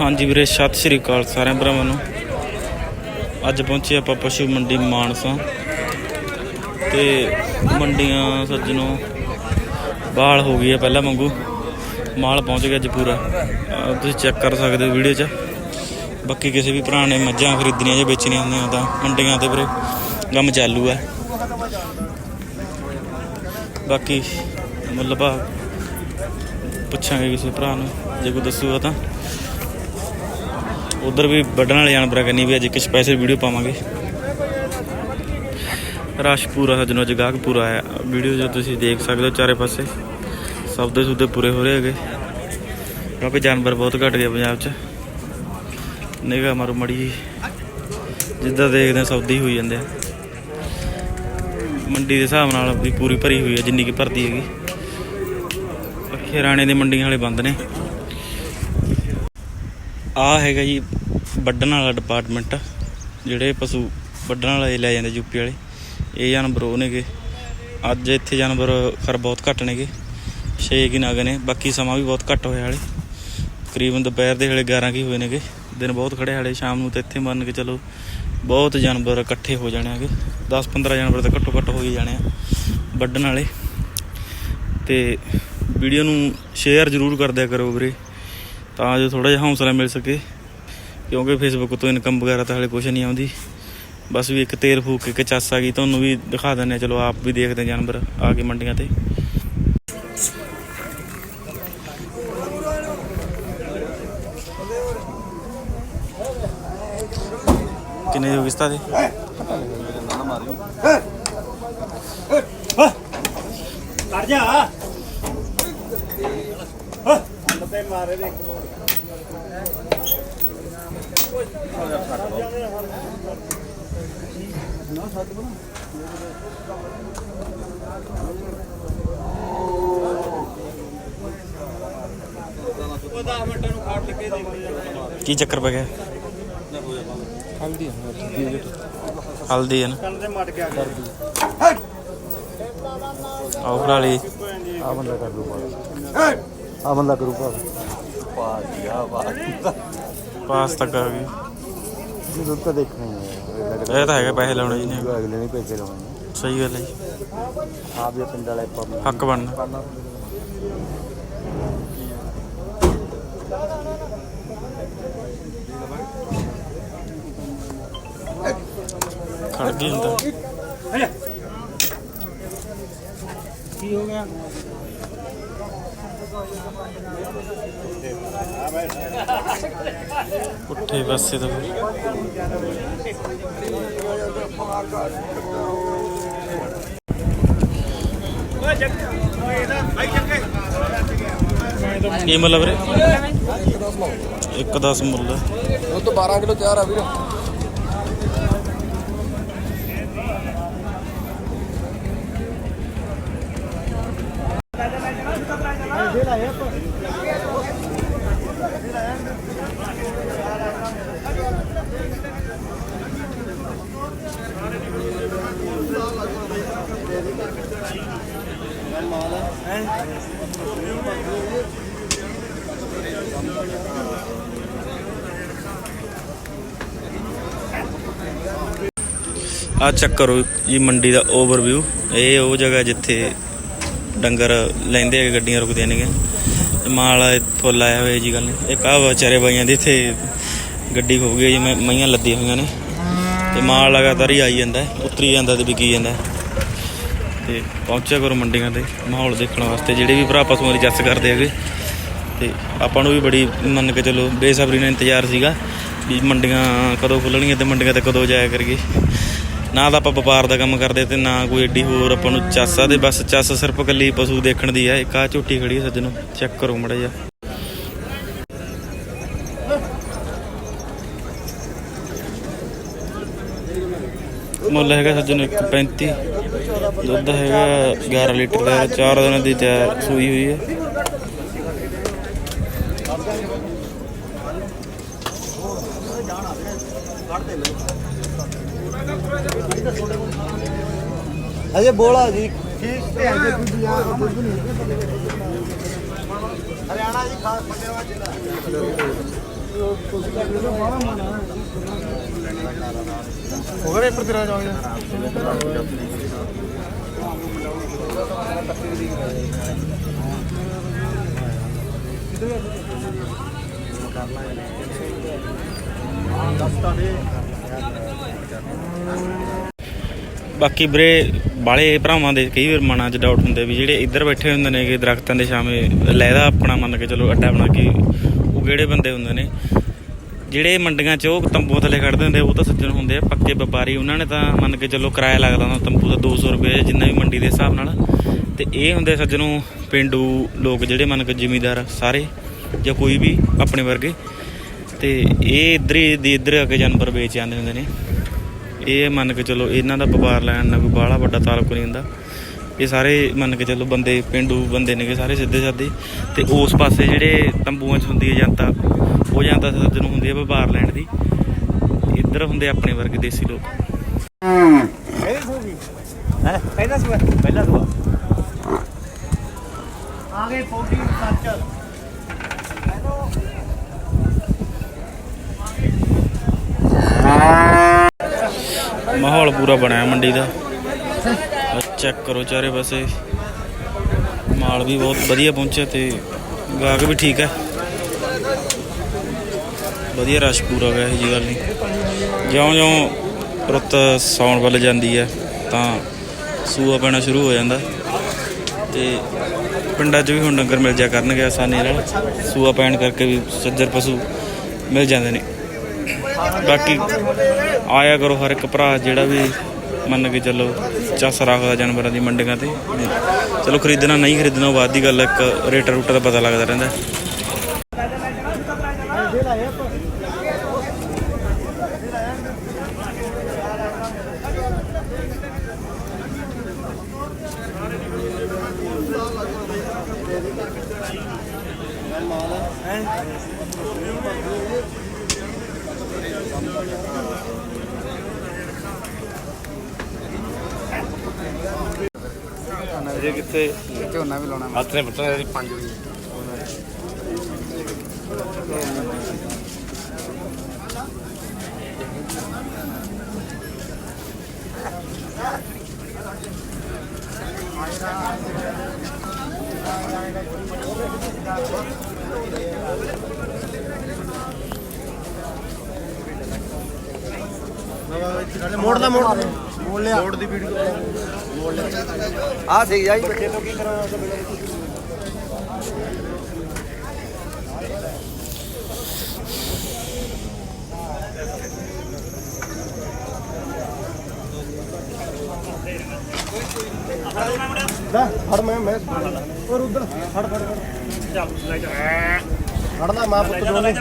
ਹਾਂਜੀ ਵੀਰੇ, ਸਤਿ ਸ਼੍ਰੀ ਅਕਾਲ ਸਾਰਿਆਂ ਭਰਾਵਾਂ ਨੂੰ। ਅੱਜ ਪਹੁੰਚੇ ਆਪਾਂ ਪਸ਼ੂ ਮੰਡੀ ਮਾਨਸਾ। ਤੇ ਮੰਡੀਆਂ ਸੱਜਣੋ, ਬਾਲ ਹੋ ਗਈ ਹੈ ਪਹਿਲਾਂ ਵਾਂਗੂ। ਮਾਲ ਪਹੁੰਚ ਗਿਆ ਅੱਜ ਪੂਰਾ। ਤੁਸੀਂ ਚੈੱਕ ਕਰ ਸਕਦੇ ਹੋ ਵੀਡੀਓ 'ਚ। ਬਾਕੀ ਕਿਸੇ ਵੀ ਭਰਾ ਨੇ ਮੱਝਾਂ ਖਰੀਦਣੀਆਂ ਜਾਂ ਵੇਚਣੀਆਂ ਹੁੰਦੀਆਂ ਤਾਂ ਮੰਡੀਆਂ ਤੇ ਵੀਰੇ ਕੰਮ ਚਾਲੂ ਹੈ ਬਾਕੀ ਮੁੱਲ ਭਾਅ ਪੁੱਛਾਂਗੇ ਕਿਸੇ ਭਰਾ ਨੂੰ, ਜੇ ਕੋਈ ਦੱਸੂਗਾ ਤਾਂ। ਉਧਰ ਵੀ ਵੱਢਣ ਵਾਲੇ ਜਾਨਵਰਾਂ ਕਰਨੀ ਵੀ ਅੱਜ ਇੱਕ ਸਪੈਸ਼ਲ ਵੀਡੀਓ ਪਾਵਾਂਗੇ। ਰਸ਼ ਪੂਰਾ ਸੱਜਣੋ ਅੱਜ ਗਾਹਕ ਪੂਰਾ ਆਇਆ ਵੀਡੀਓ ਜੋ ਤੁਸੀਂ ਦੇਖ ਸਕਦੇ ਹੋ ਚਾਰੇ ਪਾਸੇ ਸੌਦੇ ਸੁਦੇ ਪੂਰੇ ਹੋ ਰਹੇ ਹੈਗੇ। ਕਿਉਂਕਿ ਜਾਨਵਰ ਬਹੁਤ ਘਟ ਗਏ ਪੰਜਾਬ 'ਚ। ਨਿਗਾ ਮਾਰੋ ਮੜੀ ਜਿੱਦਾਂ ਦੇਖਦੇ ਹਾਂ ਸੌਦੇ ਹੀ ਹੋਈ ਜਾਂਦੇ ਆ। ਮੰਡੀ ਦੇ ਹਿਸਾਬ ਨਾਲ ਵੀ ਪੂਰੀ ਭਰੀ ਹੋਈ ਹੈ ਜਿੰਨੀ ਕਿ ਭਰਦੀ ਹੈਗੀ। ਖੇਰਾਣੇ ਦੇ ਮੰਡੀਆਂ ਵਾਲੇ ਬੰਦ ਨੇ। ਆ ਹੈਗਾ ਜੀ ਵੱਢਣ ਵਾਲਾ ਡਿਪਾਰਟਮੈਂਟ ਜਿਹੜੇ ਪਸ਼ੂ ਵੱਢਣ ਵਾਲੇ ਲੈ ਜਾਂਦੇ ਯੂਪੀ ਵਾਲੇ। ਇਹ ਜਾਨਵਰ ਉਹ ਨੇਗੇ। ਅੱਜ ਇੱਥੇ ਜਾਨਵਰ ਖਰ ਬਹੁਤ ਘੱਟ ਨੇਗੇ। 6 ਕੀ ਨਗ ਨੇ, ਬਾਕੀ ਸਮਾਂ ਵੀ ਬਹੁਤ ਘੱਟ ਹੋਇਆ ਹਾਲੇ। ਤਕਰੀਬਨ ਦੁਪਹਿਰ ਦੇ ਵੇਲੇ 11 ਕੀ ਹੋਏ ਨੇਗੇ। ਦਿਨ ਬਹੁਤ ਖੜੇ ਹਾਲੇ, ਸ਼ਾਮ ਨੂੰ ਤੇ ਇੱਥੇ ਮੰਨ ਕੇ ਚਲੋ, ਬਹੁਤ ਜਾਨਵਰ ਇਕੱਠੇ ਹੋ ਜਾਣੇ ਹੈਗੇ। 10 15 ਜਾਨਵਰ ਤਾਂ ਘੱਟੋ ਘੱਟ ਹੋ ਹੀ ਜਾਣੇ ਆ ਵੱਢਣ ਵਾਲੇ। ਤੇ ਵੀਡੀਓ ਨੂੰ ਸ਼ੇਅਰ ਜ਼ਰੂਰ ਕਰ ਦਿਆ ਕਰੋ ਵੀਰੇ, ਤਾਂ ਜੋ ਥੋੜਾ ਜਿਹਾ ਹੌਸਲਾ ਮਿਲ ਸਕੇ। ਕਿਉਂਕਿ ਫੇਸਬੁੱਕ ਤੋਂ ਇਨਕਮ ਵਗੈਰਾ ਤਾਂ ਹਲੇ ਕੁਝ ਨਹੀਂ ਆਉਂਦੀ। ਬਸ ਵੀ ਇੱਕ ਤੇਲ ਫੂਕ ਕੇ ਇੱਕ ਚੱਸ ਆ ਗਈ, ਤੁਹਾਨੂੰ ਵੀ ਦਿਖਾ ਦਿੰਦੇ ਹਾਂ। ਚਲੋ, ਆਪ ਵੀ ਦੇਖਦੇ ਜਾਨਵਰ ਆ ਕੇ ਮੰਡੀਆਂ ਤੇ। ਕਿੰਨੇ ਹੋ ਦੇ ਕਰ ਜਾ? ਤੇ ਮਾਰੇ ਦੇ ਉਹ 10 ਕੇ ਦੇਖ ਲਈ ਕੀ ਚੱਕਰ ਪੈ ਗਿਆ? ਹਲਦੀ ਹਲਦੀ ਹੈ ਨਾ। ਕੰਨ ਤੇ ਮਟ ਗਿਆ ਆਓ ਭਰਾ ਲਈ। ਆ ਬੰਦਾ ਕਰ ਦੂ ਆ ਬੰਦਾ ਕਰੂ ਪਾ ਪਾ ਦਿਆ ਪਾ ਪਾਸ ਤੱਕ ਆ ਗਈ। ਜੀ ਦੁੱਧ ਤਾਂ ਦੇਖਣਾ ਹੀ ਹੈ। ਇਹ ਤਾਂ ਹੈਗਾ ਪੈਸੇ ਲਾਉਣੇ ਜੀ ਨੇ। ਅਗਲੇ ਨਹੀਂ ਪੈਸੇ ਲਾਉਣੇ ਸਹੀ ਗੱਲ ਹੈ ਜੀ। ਆਪ ਵੀ ਪਿੰਡ ਵਾਲੇ ਪੰਮ ਹੱਕ ਬਣਨਾ। ਖੜ ਗਈ ਹੁੰਦਾ ਕੀ ਹੋ ਗਿਆ? ਪੁੱਠੇ ਪਾਸੇ ਤੋਂ ਕੀ ਮੁੱਲ ਵੀਰੇ? ਇੱਕ 10 ਮੁੱਲ। ਆ। ਉਹ ਤੋਂ 12 ਕਿਲੋ ਤਿਆਰ ਆ ਵੀਰੇ। ਆ ਚੈੱਕ ਕਰੋ ਜੀ ਮੰਡੀ ਦਾ ਓਵਰਵਿਊ ਇਹ ਉਹ ਜਗ੍ਹਾ ਜਿੱਥੇ ਡੰਗਰ ਲੈਂਦੇ ਆ ਗੱਡੀਆਂ ਰੁਕਦੀਆਂ ਨੇਗੀਆਂ। ਤੇ ਮਾਲ ਫੁੱਲ ਆਇਆ ਹੋਇਆ ਜੀ ਗੱਲ। ਇੱਕ ਆ ਵਿਚਾਰੇ ਬਾਈਆਂ ਦੀ ਇੱਥੇ ਗੱਡੀ ਖੁੱਭ ਗਈ ਜਿਵੇਂ ਮਈਆਂ ਲੱਦੀਆਂ ਹੋਈਆਂ ਨੇ। ਤੇ ਮਾਲ ਲਗਾਤਾਰ ਹੀ ਆਈ ਜਾਂਦਾ ਹੈ, ਉਤਰੀ ਜਾਂਦਾ ਤੇ ਵਿਕੀ ਜਾਂਦਾ ਤੇ ਪਹੁੰਚਿਆ ਕਰੋ ਮੰਡੀਆਂ ਤੇ, ਮਾਹੌਲ ਦੇਖਣ ਵਾਸਤੇ, ਜਿਹੜੇ ਵੀ ਭਰਾ ਪਸ਼ੂਆਂ ਦੀ ਜੱਸ ਕਰਦੇ ਹੈਗੇ। ਤੇ ਆਪਾਂ ਨੂੰ ਵੀ ਬੜੀ ਮੰਨ ਕੇ ਚਲੋ, ਬੇਸਬਰੀ ਨਾਲ ਇੰਤਜ਼ਾਰ ਸੀਗਾ ਵੀ ਮੰਡੀਆਂ ਕਦੋਂ ਖੁੱਲਣਗੀਆਂ ਤੇ ਮੰਡੀਆਂ ਤੇ ਕਦੋਂ ਜਾਇਆ ਕਰੀਏ। ਨਾ ਤਾਂ ਆਪਾਂ ਵਪਾਰ ਦਾ ਕੰਮ ਕਰਦੇ ਤੇ ਨਾ ਕੋਈ ਏਡੀ ਹੋਰ ਆਪਾਂ ਨੂੰ ਚੱਸ ਆ ਤੇ ਬਸ ਚੱਸ ਸਿਰਫ ਇਕੱਲੀ ਪਸ਼ੂ ਦੇਖਣ ਦੀ ਆ। ਇੱਕ ਆ ਝੋਟੀ ਖੜੀ ਹੈ ਸੱਜਣੋ, ਚੈੱਕ ਕਰੋ ਮੜਾ ਜਾ ਮੁੱਲ ਹੈਗਾ ਸੱਜਣੋ 135 ਦੁੱਧ ਹੈਗਾ 11 ਲੀਟਰ ਦਾ 4 ਦਿਨਾਂ ਦੀ ਤਿਆਰ ਸੂਈ ਹੋਈ ਹੈ। ਅਜੇ ਬੋਲਾ ਜੀ। ਠੀਕ ਤੇ ਅਜੇ ਹਰਿਆਣਾ ਜੀ ਖਾਸ ਪਟਿਆਲਾ ਜ਼ਿਲ੍ਹਾ। ਹੋ ਗਿਆ ਪੇਪਰ ਤੇਰਾ ਜਾਓਗੇ ਬਾਕੀ ਵੀਰੇ ਬਾਲੇ ਭਰਾਵਾਂ ਦੇ ਕਈ ਵਾਰ ਮਨਾਂ 'ਚ ਡਾਊਟ ਹੁੰਦੇ ਵੀ ਜਿਹੜੇ ਇੱਧਰ ਬੈਠੇ ਹੁੰਦੇ ਨੇ ਕਿ ਦਰਖਤਾਂ ਦੇ ਛਾਵੇਂ ਲੈਦਾ ਆਪਣਾ ਮੰਨ ਕੇ ਚਲੋ, ਅੱਡਾ ਬਣਾ ਕੇ, ਉਹ ਕਿਹੜੇ ਬੰਦੇ ਹੁੰਦੇ ਨੇ? ਜਿਹੜੇ ਮੰਡੀਆਂ 'ਚ ਉਹ ਤੰਬੂ ਥੱਲੇ ਖੜਦੇ ਹੁੰਦੇ ਉਹ ਤਾਂ ਸੱਜਣ ਹੁੰਦੇ ਆ, ਪੱਕੇ ਵਪਾਰੀ, ਉਹਨਾਂ ਨੇ ਤਾਂ ਮੰਨ ਕੇ ਚਲੋ ਕਿਰਾਇਆ ਲੱਗਦਾ ਹੁੰਦਾ, ਤੰਬੂ ਦਾ 200 ਰੁਪਏ ਜਿੰਨਾ ਵੀ ਮੰਡੀ ਦੇ ਹਿਸਾਬ ਨਾਲ। ਤੇ ਇਹ ਹੁੰਦੇ ਸੱਜਣੋਂ ਪਿੰਡੂ ਲੋਕ ਜਿਹੜੇ ਮੰਨ ਕੇ ਜ਼ਿਮੀਦਾਰ ਸਾਰੇ ਜਾਂ ਕੋਈ ਵੀ ਆਪਣੇ ਵਰਗੇ। ਤੇ ਇਹ ਇੱਧਰ ਹੀ, ਦੀ ਇੱਧਰ ਆ ਕੇ ਜਾਨਵਰ ਵੇਚ ਜਾਂਦੇ ਹੁੰਦੇ ਨੇ। ਇਹ ਮੰਨ ਕੇ ਚਲੋ ਇਹਨਾਂ ਦਾ ਵਪਾਰ ਲੈਣ ਨਾਲ ਕੋਈ ਬਾਹਲਾ ਵੱਡਾ ਤਾਲੁਕ ਨਹੀਂ ਹੁੰਦਾ। ਇਹ ਸਾਰੇ ਮੰਨ ਕੇ ਚਲੋ ਬੰਦੇ ਪਿੰਡੂ ਬੰਦੇ ਨੇਗੇ ਸਾਰੇ ਸਿੱਧੇ ਸਾਦੇ। ਤੇ ਉਸ ਪਾਸੇ ਜਿਹੜੇ ਤੰਬੂਆਂ 'ਚ ਹੁੰਦੀ ਹੈ ਜਨਤਾ ਉਹ ਜਨਤਾ ਸੱਜਣ ਨੂੰ ਹੁੰਦੀ ਹੈ ਵਪਾਰ ਲੈਣ ਦੀ। ਇੱਧਰ ਹੁੰਦੇ ਆਪਣੇ ਵਰਗੇ ਦੇਸੀ ਲੋਕ। ਹੈ? ਪਹਿਲਾ ਸੁਆ। ਪਹਿਲਾ ਸੁਆ। ਆਗੇ 40 ਸੱਚ ਮਾਹੌਲ ਪੂਰਾ ਬਣਿਆ ਮੰਡੀ ਦਾ। ਚੈੱਕ ਕਰੋ ਚਾਰੇ ਪਾਸੇ। ਮਾਲ ਵੀ ਬਹੁਤ ਵਧੀਆ ਪਹੁੰਚਿਆ ਤੇ ਗਾਹਕ ਵੀ ਠੀਕ ਹੈ। ਵਧੀਆ ਰਸ਼ ਪੂਰਾ ਗਿਆ ਇਹ ਜੀ ਗੱਲ ਨਹੀਂ। ਜਿਉਂ-ਜਿਉਂ ਰੁੱਤ ਸੌਣ ਵੱਲ ਜਾਂਦੀ ਹੈ, ਤਾਂ ਸੂਆ ਪੈਣਾ ਸ਼ੁਰੂ ਹੋ ਜਾਂਦਾ। ਤੇ ਪਿੰਡਾਂ 'ਚ ਵੀ ਹੁਣ ਡੰਗਰ ਮਿਲ ਜਾ ਕਰਨਗੇ ਆਸਾਨੀ ਨਾਲ। ਸੂਆ ਪੈਣ ਕਰਕੇ ਵੀ ਸੱਜਰ ਪਸ਼ੂ ਮਿਲ ਜਾਂਦੇ ਨੇ। ਬਾਕੀ ਆਇਆ ਕਰੋ ਹਰ ਇੱਕ ਭਰਾ ਜਿਹੜਾ ਵੀ ਮੰਨ ਕੇ ਚੱਲੋ ਚੱਸ ਰੱਖਦਾ ਜਾਨਵਰਾਂ ਦੀ ਮੰਡੀਆਂ ਤੇ। ਚਲੋ ਖਰੀਦਣਾ ਨਹੀਂ ਖਰੀਦਣਾ, ਉਹ ਬਾਅਦ ਦੀ ਗੱਲ ਇੱਕ ਰੇਟ ਰੂਟ ਦਾ ਪਤਾ ਲੱਗਦਾ ਰਹਿੰਦਾ। ਅਜੇ ਕਿੱਥੇ? ਝੋਨਾ ਵੀ ਲਾਉਣਾ ਹੱਥ ਨੇ ਇਹਦੀ। 5 ਵਜੇ। ਮੋੜ ਦਾ ਮੋੜ ਮੋੜ ਲਿਆ ਮੋੜ ਦੀ ਵੀਡੀਓ ਮੋੜ ਲਿਆ ਆ ਸਹੀ ਜਾਈ ਬੱਚੇ ਤੋਂ ਕੀ ਕਰਾਂ ਲੈ ਫੜ ਮੈਂ ਮੈਂ ਔਰ ਉਧਰ ਫੜ ਫੜ ਫੜ ਚੱਲ ਲੈ ਜਾ ਫੜ ਲੈ ਮਾਂ ਪੁੱਤ ਦੋਨੇ